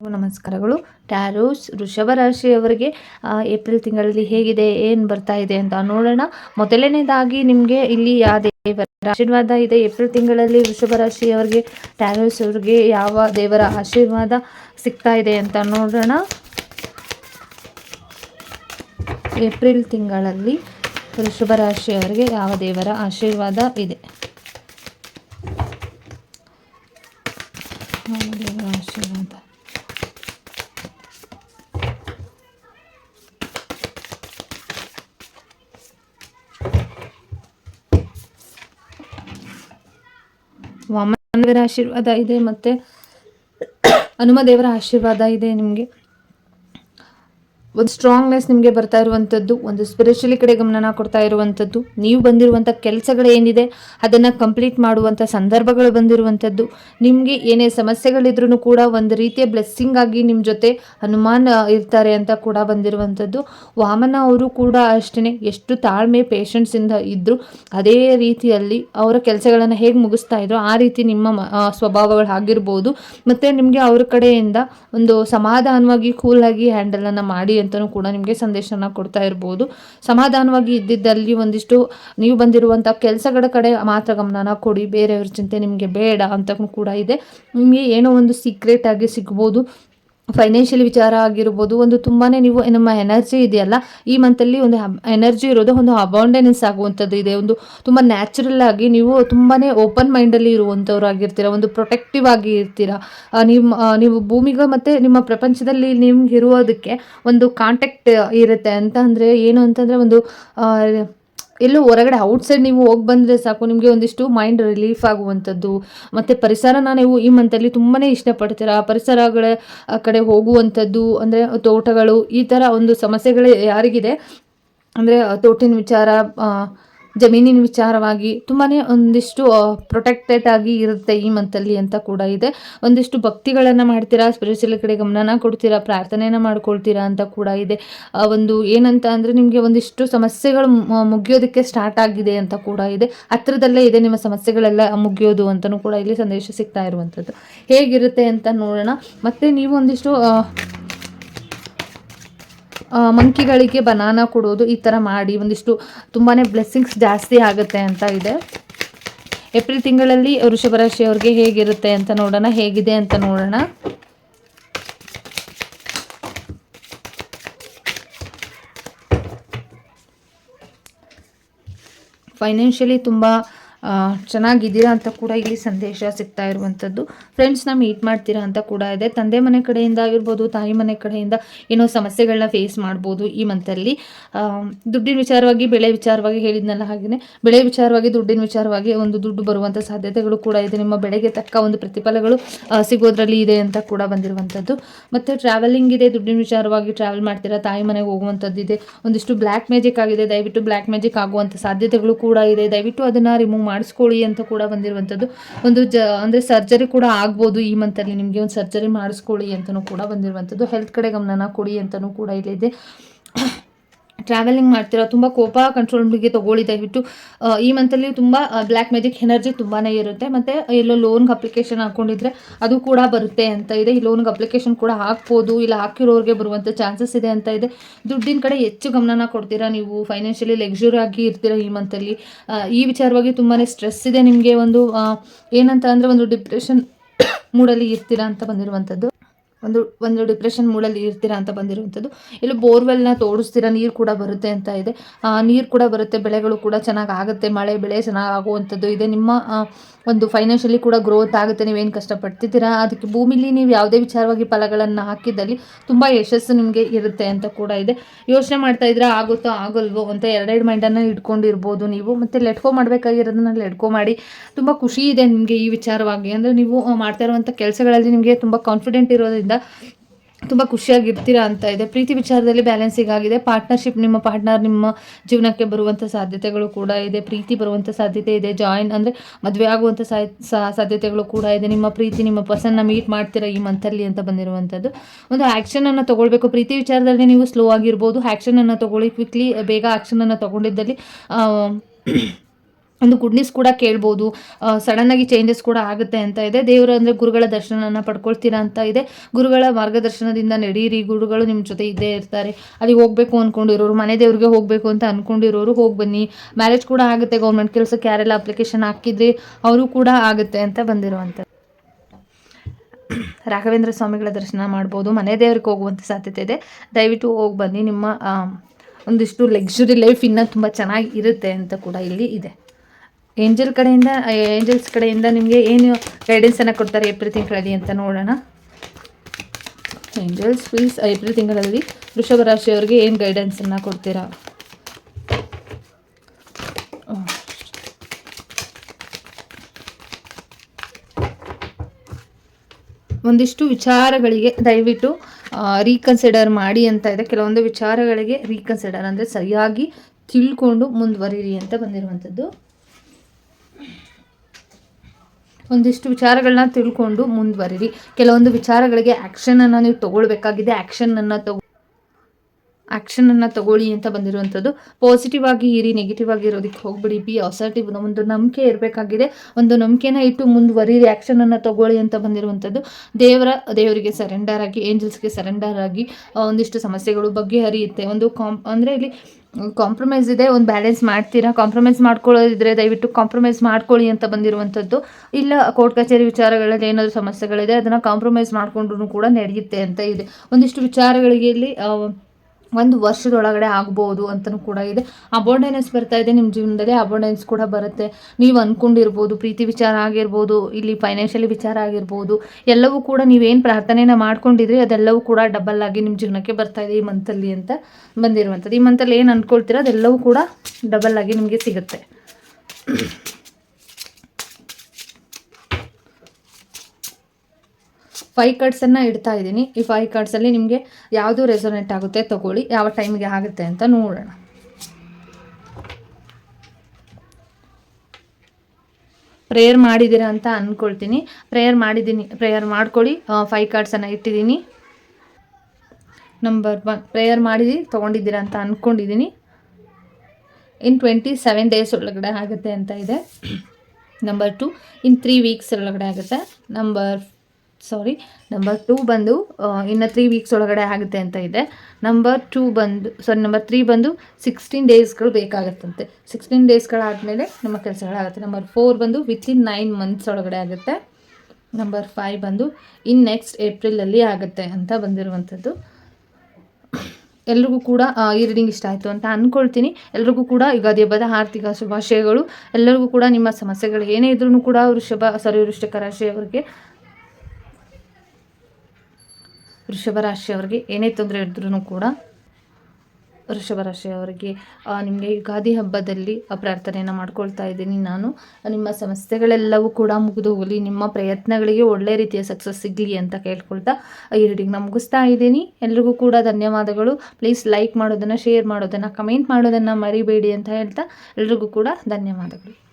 ನಮಸ್ಕಾರಗಳು. ಟ್ಯಾರೋಸ್ ಋಷಭ ರಾಶಿಯವರಿಗೆ ಏಪ್ರಿಲ್ ತಿಂಗಳಲ್ಲಿ ಹೇಗಿದೆ, ಏನು ಬರ್ತಾ ಇದೆ ಅಂತ ನೋಡೋಣ. ಮೊದಲನೇದಾಗಿ ನಿಮಗೆ ಇಲ್ಲಿ ಯಾವ ದೇವರ ಆಶೀರ್ವಾದ ಇದೆ. ಏಪ್ರಿಲ್ ತಿಂಗಳಲ್ಲಿ ವೃಷಭ ರಾಶಿಯವರಿಗೆ ಟ್ಯಾರೋಸ್ ಅವರಿಗೆ ಯಾವ ದೇವರ ಆಶೀರ್ವಾದ ಸಿಗ್ತಾ ಇದೆ ಅಂತ ನೋಡೋಣ. ಏಪ್ರಿಲ್ ತಿಂಗಳಲ್ಲಿ ವೃಷಭ ರಾಶಿಯವರಿಗೆ ಯಾವ ದೇವರ ಆಶೀರ್ವಾದ ಇದೆ ಯಾವ ದೇವರ ಆಶೀರ್ವಾದ ವಾಮನ ದೇವರ ಆಶೀರ್ವಾದ ಇದೆ ಮತ್ತು ಹನುಮ ದೇವರ ಆಶೀರ್ವಾದ ಇದೆ ನಿಮಗೆ. ಒಂದು ಸ್ಟ್ರಾಂಗ್ನೆಸ್ ನಿಮಗೆ ಬರ್ತಾ ಇರುವಂಥದ್ದು, ಒಂದು ಸ್ಪಿರಿಚುಲಿ ಕಡೆ ಗಮನ ಕೊಡ್ತಾ ಇರುವಂಥದ್ದು, ನೀವು ಬಂದಿರುವಂಥ ಕೆಲಸಗಳೇನಿದೆ ಅದನ್ನು ಕಂಪ್ಲೀಟ್ ಮಾಡುವಂಥ ಸಂದರ್ಭಗಳು ಬಂದಿರುವಂಥದ್ದು, ನಿಮಗೆ ಏನೇ ಸಮಸ್ಯೆಗಳಿದ್ರೂ ಕೂಡ ಒಂದು ರೀತಿಯ ಬ್ಲೆಸ್ಸಿಂಗ್ ಆಗಿ ನಿಮ್ಮ ಜೊತೆ ಹನುಮಾನ್ ಇರ್ತಾರೆ ಅಂತ ಕೂಡ ಬಂದಿರುವಂಥದ್ದು. ವಾಮನ ಅವರು ಕೂಡ ಅಷ್ಟೇ ಎಷ್ಟು ತಾಳ್ಮೆ ಪೇಷನ್ಸಿಂದ ಇದ್ದರು ಅದೇ ರೀತಿಯಲ್ಲಿ ಅವರ ಕೆಲಸಗಳನ್ನು ಹೇಗೆ ಮುಗಿಸ್ತಾ ಇದ್ರು, ಆ ರೀತಿ ನಿಮ್ಮ ಸ್ವಭಾವಗಳು ಆಗಿರ್ಬೋದು, ಮತ್ತು ನಿಮಗೆ ಅವ್ರ ಕಡೆಯಿಂದ ಒಂದು ಸಮಾಧಾನವಾಗಿ ಕೂಲಾಗಿ ಹ್ಯಾಂಡಲನ್ನು ಮಾಡಿ ಅಂತಲೂ ಕೂಡ ನಿಮಗೆ ಸಂದೇಶನ ಕೊಡ್ತಾ ಇರ್ಬೋದು. ಸಮಾಧಾನವಾಗಿ ಇದ್ದಿದ್ದಲ್ಲಿ ಒಂದಿಷ್ಟು ನೀವು ಬಂದಿರುವಂಥ ಕೆಲಸಗಳ ಕಡೆ ಮಾತ್ರ ಗಮನನ ಕೊಡಿ. ಬೇರೆಯವ್ರ ಚಿಂತೆ ನಿಮಗೆ ಬೇಡ ಅಂತ ಕೂಡ ಇದೆ. ನಿಮಗೆ ಏನೋ ಒಂದು ಸೀಕ್ರೆಟ್ ಆಗಿ ಸಿಗ್ಬೋದು. ಫೈನಾನ್ಷಿಯಲ್ ವಿಚಾರ ಆಗಿರ್ಬೋದು, ಒಂದು ತುಂಬಾ ನೀವು ನಮ್ಮ ಎನರ್ಜಿ ಇದೆಯಲ್ಲ, ಈ ಮಂತಲ್ಲಿ ಒಂದು ಎನರ್ಜಿ ಇರೋದು ಒಂದು ಅಬೌಂಡೆನೆನ್ಸ್ ಆಗುವಂಥದ್ದು ಇದೆ. ಒಂದು ತುಂಬ ನ್ಯಾಚುರಲ್ ಆಗಿ ನೀವು ತುಂಬಾ ಓಪನ್ ಮೈಂಡಲ್ಲಿ ಇರುವಂಥವ್ರು ಆಗಿರ್ತೀರ, ಒಂದು ಪ್ರೊಟೆಕ್ಟಿವ್ ಆಗಿ ಇರ್ತೀರ. ನಿಮ್ಮ ನೀವು ಭೂಮಿಗೆ ಮತ್ತು ನಿಮ್ಮ ಪ್ರಪಂಚದಲ್ಲಿ ನಿಮ್ಗೆ ಇರುವುದಕ್ಕೆ ಒಂದು ಕಾಂಟ್ಯಾಕ್ಟ್ ಇರುತ್ತೆ. ಅಂತ ಅಂದರೆ ಏನು ಅಂತಂದರೆ ಒಂದು ಎಲ್ಲೋ ಹೊರಗಡೆ ಔಟ್ಸೈಡ್ ನೀವು ಹೋಗಿ ಬಂದರೆ ಸಾಕು, ನಿಮಗೆ ಒಂದಿಷ್ಟು ಮೈಂಡ್ ರಿಲೀಫ್ ಆಗುವಂಥದ್ದು. ಮತ್ತು ಪರಿಸರನ ನೀವು ಈ ಮಂತಲ್ಲಿ ತುಂಬಾ ಇಷ್ಟಪಡ್ತೀರ? ಪರಿಸರಗಳ ಕಡೆ ಹೋಗುವಂಥದ್ದು, ಅಂದರೆ ತೋಟಗಳು, ಈ ಥರ ಒಂದು ಸಮಸ್ಯೆಗಳೇ ಯಾರಿಗಿದೆ? ಅಂದರೆ ತೋಟಿನ ವಿಚಾರ ಜಮೀನಿನ ವಿಚಾರವಾಗಿ ತುಂಬಾ ಒಂದಿಷ್ಟು ಪ್ರೊಟೆಕ್ಟೆಡ್ ಆಗಿ ಇರುತ್ತೆ ಈ ಮಂತಲ್ಲಿ ಅಂತ ಕೂಡ ಇದೆ. ಒಂದಿಷ್ಟು ಭಕ್ತಿಗಳನ್ನು ಮಾಡ್ತೀರಾ ಸ್ಪಿರಿಚುವಲ್ ಕಡೆ ಗಮನನ ಕೊಡ್ತೀರಾ, ಪ್ರಾರ್ಥನೆಯನ್ನು ಮಾಡ್ಕೊಳ್ತೀರಾ ಅಂತ ಕೂಡ ಇದೆ. ಒಂದು ಏನಂತ ಅಂದರೆ ನಿಮಗೆ ಒಂದಿಷ್ಟು ಸಮಸ್ಯೆಗಳು ಮುಗಿಯೋದಕ್ಕೆ ಸ್ಟಾರ್ಟ್ ಆಗಿದೆ ಅಂತ ಕೂಡ ಇದೆ. ಹತ್ರದಲ್ಲೇ ಇದೆ, ನಿಮ್ಮ ಸಮಸ್ಯೆಗಳೆಲ್ಲ ಮುಗಿಯೋದು ಅಂತಲೂ ಕೂಡ ಇಲ್ಲಿ ಸಂದೇಶ ಸಿಗ್ತಾ ಇರುವಂಥದ್ದು. ಹೇಗಿರುತ್ತೆ ಅಂತ ನೋಡೋಣ. ಮತ್ತು ನೀವು ಒಂದಿಷ್ಟು ಮಂಕಿಗಳಿಗೆ ಬನಾನ ಕೊಡೋದು ಈ ಥರ ಮಾಡಿ ಒಂದಿಷ್ಟು ತುಂಬಾ ಬ್ಲೆಸ್ಸಿಂಗ್ಸ್ ಜಾಸ್ತಿ ಆಗುತ್ತೆ ಅಂತ ಇದೆ. ಏಪ್ರಿಲ್ ತಿಂಗಳಲ್ಲಿ ವೃಷಭ ರಾಶಿಯವ್ರಿಗೆ ಹೇಗಿರುತ್ತೆ ಅಂತ ನೋಡೋಣ, ಹೇಗಿದೆ ಅಂತ ನೋಡೋಣ. ಫೈನಾನ್ಷಿಯಲಿ ತುಂಬ ಚೆನ್ನಾಗಿದ್ದೀರಾ ಅಂತ ಕೂಡ ಇಲ್ಲಿ ಸಂದೇಶ ಸಿಗ್ತಾ ಇರುವಂಥದ್ದು. ಫ್ರೆಂಡ್ಸ್ನ ಮೀಟ್ ಮಾಡ್ತೀರಾ ಅಂತ ಕೂಡ ಇದೆ. ತಂದೆ ಮನೆ ಕಡೆಯಿಂದ ಆಗಿರ್ಬೋದು, ತಾಯಿ ಮನೆ ಕಡೆಯಿಂದ ಏನೋ ಸಮಸ್ಯೆಗಳನ್ನ ಫೇಸ್ ಮಾಡ್ಬೋದು ಈ ಮಂತಲ್ಲಿ ದುಡ್ಡಿನ ವಿಚಾರವಾಗಿ, ಬೆಳೆ ವಿಚಾರವಾಗಿ ಹೇಳಿದ್ನಲ್ಲ ಹಾಗೆಯೇ ಬೆಳೆ ವಿಚಾರವಾಗಿ, ದುಡ್ಡಿನ ವಿಚಾರವಾಗಿ ಒಂದು ದುಡ್ಡು ಬರುವಂಥ ಸಾಧ್ಯತೆಗಳು ಕೂಡ ಇದೆ. ನಿಮ್ಮ ಬೆಳೆಗೆ ತಕ್ಕ ಒಂದು ಪ್ರತಿಫಲಗಳು ಸಿಗೋದ್ರಲ್ಲಿ ಇದೆ ಅಂತ ಕೂಡ ಬಂದಿರುವಂಥದ್ದು. ಮತ್ತು ಟ್ರಾವೆಲಿಂಗ್ ಇದೆ, ದುಡ್ಡಿನ ವಿಚಾರವಾಗಿ ಟ್ರಾವೆಲ್ ಮಾಡ್ತೀರಾ, ತಾಯಿ ಮನೆಗೆ ಹೋಗುವಂಥದ್ದು ಇದೆ ಒಂದಿಷ್ಟು ಬ್ಲ್ಯಾಕ್ ಮ್ಯಾಜಿಕ್ ಆಗಿದೆ. ದಯವಿಟ್ಟು ಬ್ಲ್ಯಾಕ್ ಮ್ಯಾಜಿಕ್ ಆಗುವಂಥ ಸಾಧ್ಯತೆಗಳು ಕೂಡ ಇದೆ. ದಯವಿಟ್ಟು ಅದನ್ನು ರಿಮೂವ್ ಮಾಡಿಸ್ಕೊಳ್ಳಿ ಅಂತ ಕೂಡ ಬಂದಿರುವಂಥದ್ದು. ಒಂದು ಜ, ಅಂದರೆ ಸರ್ಜರಿ ಕೂಡ ಆಗ್ಬೋದು ಈ ಮಂತಲ್ಲಿ ನಿಮಗೆ ಒಂದು ಸರ್ಜರಿ ಮಾಡಿಸ್ಕೊಳ್ಳಿ ಅಂತಲೂ ಕೂಡ ಬಂದಿರುವಂಥದ್ದು. ಹೆಲ್ತ್ ಕಡೆ ಗಮನನ ಕೊಡಿ ಅಂತಲೂ ಕೂಡ ಇಲ್ಲಿದೆ ಟ್ರಾವೆಲಿಂಗ್ ಮಾಡ್ತಿರೋ, ತುಂಬ ಕೋಪ ಕಂಟ್ರೋಲ್ಗೆ ತೊಗೊಳ್ಳಿ. ದಯವಿಟ್ಟು ಈ ಮಂತಲ್ಲಿ ತುಂಬ ಬ್ಲ್ಯಾಕ್ ಮ್ಯಾಜಿಕ್ ಎನರ್ಜಿ ತುಂಬಾ ಇರುತ್ತೆ. ಮತ್ತು, ಎಲ್ಲೋ ಲೋನ್ಗೆ ಅಪ್ಲಿಕೇಶನ್ ಹಾಕ್ಕೊಂಡಿದ್ರೆ ಅದು ಕೂಡ ಬರುತ್ತೆ ಅಂತ ಇದೆ. ಈ ಲೋನ್ಗೆ ಅಪ್ಲಿಕೇಶನ್ ಕೂಡ ಹಾಕ್ಬೋದು. ಇಲ್ಲ, ಹಾಕಿರೋರಿಗೆ ಬರುವಂಥ ಚಾನ್ಸಸ್ ಇದೆ ಅಂತ ಇದೆ. ದುಡ್ಡಿನ ಕಡೆ ಹೆಚ್ಚು ಗಮನನ ಕೊಡ್ತೀರಾ ನೀವು? ಫೈನಾನ್ಷಿಯಲಿ ಆಗಿ ಇರ್ತೀರಾ ಈ ಮಂತಲ್ಲಿ ಈ ವಿಚಾರವಾಗಿ ತುಂಬಾ ಸ್ಟ್ರೆಸ್ ಇದೆ ನಿಮಗೆ ಒಂದು ಏನಂತ ಅಂದರೆ ಒಂದು ಡಿಪ್ರೆಷನ್ ಮೂಡಲ್ಲಿ ಇರ್ತೀರಾ ಅಂತ ಬಂದಿರುವಂಥದ್ದು. ಒಂದು ಒಂದು ಡಿಪ್ರೆಷನ್ ಮೂಡಲ್ಲಿ ಇರ್ತೀರಾ ಅಂತ ಬಂದಿರುವಂಥದ್ದು. ಇಲ್ಲಿ ಬೋರ್ವೆಲ್ನ ತೋಡಿಸ್ತೀರಾ ನೀರು ಕೂಡ ಬರುತ್ತೆ ಅಂತ ಇದೆ. ನೀರು ಕೂಡ ಬರುತ್ತೆ, ಬೆಳೆಗಳು ಕೂಡ ಚೆನ್ನಾಗಿ ಆಗುತ್ತೆ, ಮಳೆ ಬೆಳೆ ಚೆನ್ನಾಗಿ ಆಗುವಂಥದ್ದು ಇದೆ. ನಿಮ್ಮ ಒಂದು ಫೈನಾನ್ಷಿಯಲಿ ಕೂಡ ಗ್ರೋತ್ ಆಗುತ್ತೆ, ನೀವೇನು ಕಷ್ಟಪಡ್ತಿದ್ದೀರಾ? ಅದಕ್ಕೆ ಭೂಮಿಲಿ ನೀವು ಯಾವುದೇ ವಿಚಾರವಾಗಿ ಫಲಗಳನ್ನು ಹಾಕಿದ್ದಲ್ಲಿ ತುಂಬ ಯಶಸ್ಸು ನಿಮಗೆ ಇರುತ್ತೆ ಅಂತ ಕೂಡ ಇದೆ. ಯೋಚನೆ ಮಾಡ್ತಾ ಇದ್ರೆ ಆಗುತ್ತೋ ಆಗಲ್ವೋ ಅಂತ ಎರಡೆರಡು ಮೈಂಡನ್ನು ಇಟ್ಕೊಂಡಿರ್ಬೋದು ನೀವು. ಮತ್ತು ಲೆಟ್ಕೋ ಮಾಡಬೇಕಾಗಿರೋದನ್ನ ಲೆಟ್ಕೋ ಮಾಡಿ. ತುಂಬ ಖುಷಿ ಇದೆ ನಿಮಗೆ ಈ ವಿಚಾರವಾಗಿ. ಅಂದರೆ ನೀವು ಮಾಡ್ತಾ ಇರುವಂಥ ಕೆಲಸಗಳಲ್ಲಿ ನಿಮಗೆ ತುಂಬ ಕಾನ್ಫಿಡೆಂಟ್ ಇರೋದ್ರಿಂದ ತುಂಬ ಖುಷಿಯಾಗಿರ್ತೀರಾ ಅಂತ ಇದೆ. ಪ್ರೀತಿ ವಿಚಾರದಲ್ಲಿ ಬ್ಯಾಲೆನ್ಸಿಂಗ್ ಆಗಿದೆ ಪಾರ್ಟ್ನರ್ಶಿಪ್ ನಿಮ್ಮ ಪಾರ್ಟ್ನರ್ ನಿಮ್ಮ ಜೀವನಕ್ಕೆ ಬರುವಂಥ ಸಾಧ್ಯತೆಗಳು ಕೂಡ ಇದೆ. ಪ್ರೀತಿ ಬರುವಂಥ ಸಾಧ್ಯತೆ ಇದೆ. ಜಾಯಿನ್ ಅಂದರೆ ಮದುವೆ ಆಗುವಂಥ ಸಾಧ್ಯತೆಗಳು ಕೂಡ ಇದೆ. ನಿಮ್ಮ ಪ್ರೀತಿ, ನಿಮ್ಮ ಪರ್ಸನ್ನ ಮೀಟ್ ಮಾಡ್ತೀರಾ ಈ ಮಂತಲ್ಲಿ ಅಂತ ಬಂದಿರುವಂಥದ್ದು ಒಂದು ಆ್ಯಕ್ಷನನ್ನು ತೊಗೊಳ್ಬೇಕು. ಪ್ರೀತಿ ವಿಚಾರದಲ್ಲಿ ನೀವು ಸ್ಲೋ ಆಗಿರ್ಬೋದು. ಆ್ಯಕ್ಷನನ್ನು ತೊಗೊಳ್ಳಿ ಕ್ವಿಕ್ಲಿ ಬೇಗ ಆ್ಯಕ್ಷನನ್ನು ತೊಗೊಂಡಿದ್ದಲ್ಲಿ ಒಂದು ಗುಡ್ನೆಸ್ ಕೂಡ ಕೇಳ್ಬೋದು. ಸಡನ್ನಾಗಿ ಚೇಂಜಸ್ ಕೂಡ ಆಗುತ್ತೆ ಅಂತ ಇದೆ. ದೇವರು ಅಂದರೆ ಗುರುಗಳ ದರ್ಶನನ ಪಡ್ಕೊಳ್ತೀರಾ ಅಂತ ಇದೆ. ಗುರುಗಳ ಮಾರ್ಗದರ್ಶನದಿಂದ ನಡೀರಿ. ಗುರುಗಳು ನಿಮ್ಮ ಜೊತೆ ಇದ್ದೇ ಇರ್ತಾರೆ. ಅಲ್ಲಿ ಹೋಗಬೇಕು ಅಂದ್ಕೊಂಡಿರೋರು ಮನೆ ದೇವ್ರಿಗೆ ಹೋಗಬೇಕು ಅಂತ ಅಂದ್ಕೊಂಡಿರೋರು ಹೋಗಿ ಬನ್ನಿ. ಮ್ಯಾರೇಜ್ ಕೂಡ ಆಗುತ್ತೆ. ಗೌರ್ಮೆಂಟ್ ಕೆಲಸಕ್ಕೆ ಯಾರೆಲ್ಲ ಅಪ್ಲಿಕೇಶನ್ ಹಾಕಿದ್ರಿ ಅವರು ಕೂಡ ಆಗುತ್ತೆ ಅಂತ ಬಂದಿರುವಂಥದ್ದು. ರಾಘವೇಂದ್ರ ಸ್ವಾಮಿಗಳ ದರ್ಶನ ಮಾಡ್ಬೋದು. ಮನೆ ದೇವ್ರಿಗೆ ಹೋಗುವಂಥ ಸಾಧ್ಯತೆ ಇದೆ. ದಯವಿಟ್ಟು ಹೋಗಿ ಬನ್ನಿ. ನಿಮ್ಮ ಒಂದಿಷ್ಟು ಲಕ್ಸುರಿ ಲೈಫ್ ಇನ್ನೂ ತುಂಬ ಚೆನ್ನಾಗಿ ಇರುತ್ತೆ ಅಂತ ಕೂಡ ಇಲ್ಲಿ ಇದೆ. ಏಂಜಲ್ ಕಡೆಯಿಂದ ಏಂಜಲ್ಸ್ ಕಡೆಯಿಂದ ನಿಮಗೆ ಏನು ಗೈಡೆನ್ಸನ್ನು ಕೊಡ್ತಾರೆ ಏಪ್ರಿಲ್ ತಿಂಗಳಲ್ಲಿ ಅಂತ ನೋಡೋಣ. ಏಂಜಲ್ಸ್ ಪ್ಲೀಸ್ ಏಪ್ರಿಲ್ ತಿಂಗಳಲ್ಲಿ ವೃಷಭ ರಾಶಿಯವರಿಗೆ ಏನು ಗೈಡೆನ್ಸನ್ನು ಕೊಡ್ತೀರಾ? ಒಂದಿಷ್ಟು ವಿಚಾರಗಳಿಗೆ ದಯವಿಟ್ಟು ರೀಕನ್ಸಿಡರ್ ಮಾಡಿ ಅಂತ ಇದೆ. ಕೆಲವೊಂದು ವಿಚಾರಗಳಿಗೆ ರೀಕನ್ಸಿಡರ್ ಅಂದರೆ ಸರಿಯಾಗಿ ತಿಳ್ಕೊಂಡು ಮುಂದುವರಿರಿ ಅಂತ ಬಂದಿರುವಂಥದ್ದು. ಒಂದಿಷ್ಟು ವಿಚಾರಗಳನ್ನ ತಿಳ್ಕೊಂಡು ಮುಂದುವರಿರಿ. ಕೆಲವೊಂದು ವಿಚಾರಗಳಿಗೆ ಆ್ಯಕ್ಷನನ್ನು ನೀವು ತಗೊಳ್ಬೇಕಾಗಿದೆ. ಆ್ಯಕ್ಷನನ್ನು ತಗೊ ಆ್ಯಕ್ಷನನ್ನು ತಗೊಳ್ಳಿ ಅಂತ ಬಂದಿರುವಂಥದ್ದು. ಪಾಸಿಟಿವ್ ಆಗಿ ಇರಿ ನೆಗೆಟಿವ್ ಆಗಿ ಇರೋದಕ್ಕೆ ಹೋಗ್ಬಿಡಿ. ಬಿ ಅಸರ್ಟಿವ್ ಒಂದು ನಂಬಿಕೆ ಇರಬೇಕಾಗಿದೆ. ಒಂದು ನಂಬಿಕೆನ ಇಟ್ಟು ಮುಂದುವರಿರಿ ಆ್ಯಕ್ಷನನ್ನು ತಗೊಳ್ಳಿ ಅಂತ ಬಂದಿರುವಂಥದ್ದು. ದೇವರ, ದೇವರಿಗೆ ಸರೆಂಡರ್ ಆಗಿ ಏಂಜಲ್ಸ್ಗೆ ಸರೆಂಡರ್ ಆಗಿ ಒಂದಿಷ್ಟು ಸಮಸ್ಯೆಗಳು ಬಗೆಹರಿಯುತ್ತೆ. ಒಂದು ಕಾಮ್ ಅಂದರೆ ಇಲ್ಲಿ ಕಾಂಪ್ರಮೈಸ್ ಇದೆ, ಒಂದು ಬ್ಯಾಲೆನ್ಸ್ ಮಾಡ್ತೀರಾ? ಕಾಂಪ್ರಮೈಸ್ ಮಾಡ್ಕೊಳ್ಳೋದಿದ್ರೆ ದಯವಿಟ್ಟು ಕಾಂಪ್ರಮೈಸ್ ಮಾಡ್ಕೊಳ್ಳಿ ಅಂತ ಬಂದಿರುವಂಥದ್ದು. ಇಲ್ಲ ಕೋರ್ಟ್ ಕಚೇರಿ ವಿಚಾರಗಳಲ್ಲಿ ಏನಾದರೂ ಸಮಸ್ಯೆಗಳಿದೆ, ಅದನ್ನು ಕಾಂಪ್ರಮೈಸ್ ಮಾಡಿಕೊಂಡ್ರು ಕೂಡ ನಡೆಯುತ್ತೆ ಅಂತ ಇದೆ. ಒಂದಿಷ್ಟು ವಿಚಾರಗಳಿಗೆ ಇಲ್ಲಿ ಒಂದು ವರ್ಷದೊಳಗಡೆ ಆಗ್ಬೋದು ಅಂತಲೂ ಕೂಡ ಇದೆ. ಅಬೋರ್ಡೆನೆಸ್ ಬರ್ತಾ ಇದೆ ನಿಮ್ಮ ಜೀವನದಲ್ಲಿ ಅಬೋರ್ಡೆನ್ಸ್ ಕೂಡ ಬರುತ್ತೆ. ನೀವು ಅಂದ್ಕೊಂಡಿರ್ಬೋದು ಪ್ರೀತಿ ವಿಚಾರ ಆಗಿರ್ಬೋದು, ಇಲ್ಲಿ ಫೈನಾನ್ಷಿಯಲಿ ವಿಚಾರ ಆಗಿರ್ಬೋದು, ಎಲ್ಲವೂ ಕೂಡ ನೀವೇನು ಪ್ರಾರ್ಥನೆನ ಮಾಡ್ಕೊಂಡಿದ್ರಿ, ಅದೆಲ್ಲವೂ ಕೂಡ ಡಬಲ್ ಆಗಿ ನಿಮ್ಮ ಜೀವನಕ್ಕೆ ಬರ್ತಾ ಇದೆ ಈ ಮಂತಲ್ಲಿ ಅಂತ ಬಂದಿರುವಂಥದ್ದು. ಈ ಮಂತಲ್ಲಿ ಏನು ಅಂದ್ಕೊಳ್ತೀರ ಅದೆಲ್ಲವೂ ಕೂಡ ಡಬಲ್ ಆಗಿ ನಿಮಗೆ ಸಿಗುತ್ತೆ. ಫೈವ್ ಕಾರ್ಡ್ಸನ್ನು ಇಡ್ತಾ ಇದ್ದೀನಿ. ಈ ಫೈವ್ ಕಾರ್ಡ್ಸಲ್ಲಿ ನಿಮಗೆ ಯಾವುದು ರೆಸೊನೇಟ್ ಆಗುತ್ತೆ ತಗೊಳ್ಳಿ. ಯಾವ ಟೈಮಿಗೆ ಆಗುತ್ತೆ ಅಂತ ನೋಡೋಣ. ಪ್ರೇಯರ್ ಮಾಡಿದ್ದೀರಾ ಅಂತ ಅಂದ್ಕೊಳ್ತೀನಿ ಪ್ರೇಯರ್ ಮಾಡಿದ್ದೀನಿ. ಪ್ರೇಯರ್ ಮಾಡ್ಕೊಳ್ಳಿ. ಫೈವ್ ಕಾರ್ಡ್ಸನ್ನು ಇಟ್ಟಿದ್ದೀನಿ. ನಂಬರ್ ಒನ್ ಪ್ರೇಯರ್ ಮಾಡಿದಿ, ತೊಗೊಂಡಿದ್ದೀರಾ ಅಂತ ಅಂದ್ಕೊಂಡಿದ್ದೀನಿ ಇನ್ ಟ್ವೆಂಟಿ ಸೆವೆನ್ ಡೇಸ್ ಒಳಗಡೆ ಆಗುತ್ತೆ ಅಂತ ಇದೆ. Number two in three weeks ಒಳಗಡೆ ಆಗುತ್ತೆ. ನಂಬರ್ ಸಾರಿ ನಂಬರ್ ಟೂ ಬಂದು ಇನ್ನು ತ್ರೀ ವೀಕ್ಸ್ ಒಳಗಡೆ ಆಗುತ್ತೆ ಅಂತ ಇದೆ. ನಂಬರ್ ಟೂ ಬಂದು ಸಾರಿ ನಂಬರ್ ತ್ರೀ ಬಂದು ಸಿಕ್ಸ್ಟೀನ್ ಡೇಸ್ಗಳು ಬೇಕಾಗುತ್ತಂತೆ. ಸಿಕ್ಸ್ಟೀನ್ ಡೇಸ್ಗಳಾದಮೇಲೆ ನಮ್ಮ ಕೆಲಸಗಳಾಗುತ್ತೆ. ನಂಬರ್ ಫೋರ್ ಬಂದು ವಿತಿನ್ ನೈನ್ ಮಂತ್ಸ್ ಒಳಗಡೆ ಆಗುತ್ತೆ. ನಂಬರ್ ಫೈವ್ ಬಂದು ಇನ್ ನೆಕ್ಸ್ಟ್ ಏಪ್ರಿಲಲ್ಲಿ ಆಗುತ್ತೆ ಅಂತ ಬಂದಿರುವಂಥದ್ದು. ಎಲ್ರಿಗೂ ಕೂಡ ಈ ರೀಡಿಂಗ್ ಇಷ್ಟ ಆಯಿತು ಅಂತ ಅಂದ್ಕೊಳ್ತೀನಿ ಎಲ್ರಿಗೂ ಕೂಡ ಯುಗಾದಿ ಹಬ್ಬದ ಆರ್ಥಿಕ ಶುಭಾಶಯಗಳು. ಎಲ್ಲರಿಗೂ ಕೂಡ ನಿಮ್ಮ ಸಮಸ್ಯೆಗಳು ಏನೇ ಇದ್ರೂ ಕೂಡ ವೃಷಭ ಸಾರಿ ವೃಶ್ಚಿಕ ರಾಶಿಯವರಿಗೆ ವೃಷಭ ರಾಶಿಯವರಿಗೆ ಏನೇ ತೊಂದರೆ ಇದ್ರೂ ಕೂಡ ವೃಷಭ ರಾಶಿಯವರಿಗೆ ನಿಮಗೆ ಯುಗಾದಿ ಹಬ್ಬದಲ್ಲಿ ಪ್ರಾರ್ಥನೆಯನ್ನು ಮಾಡ್ಕೊಳ್ತಾ ಇದ್ದೀನಿ ನಾನು. ನಿಮ್ಮ ಸಮಸ್ಯೆಗಳೆಲ್ಲವೂ ಕೂಡ ಮುಗಿದು ಹೋಗಲಿ, ನಿಮ್ಮ ಪ್ರಯತ್ನಗಳಿಗೆ ಒಳ್ಳೆ ರೀತಿಯ ಸಕ್ಸಸ್ ಸಿಗಲಿ ಅಂತ ಕೇಳ್ಕೊಳ್ತಾ ಈ ರೀಡಿಂಗ್ನ ಮುಗಿಸ್ತಾ ಇದ್ದೀನಿ. ಎಲ್ರಿಗೂ ಕೂಡ ಧನ್ಯವಾದಗಳು. ಪ್ಲೀಸ್ ಲೈಕ್ ಮಾಡೋದನ್ನು ಶೇರ್ ಮಾಡೋದನ್ನು ಕಮೆಂಟ್ ಮಾಡೋದನ್ನು ಮರಿಬೇಡಿ ಅಂತ ಹೇಳ್ತಾ ಎಲ್ರಿಗೂ ಕೂಡ ಧನ್ಯವಾದಗಳು.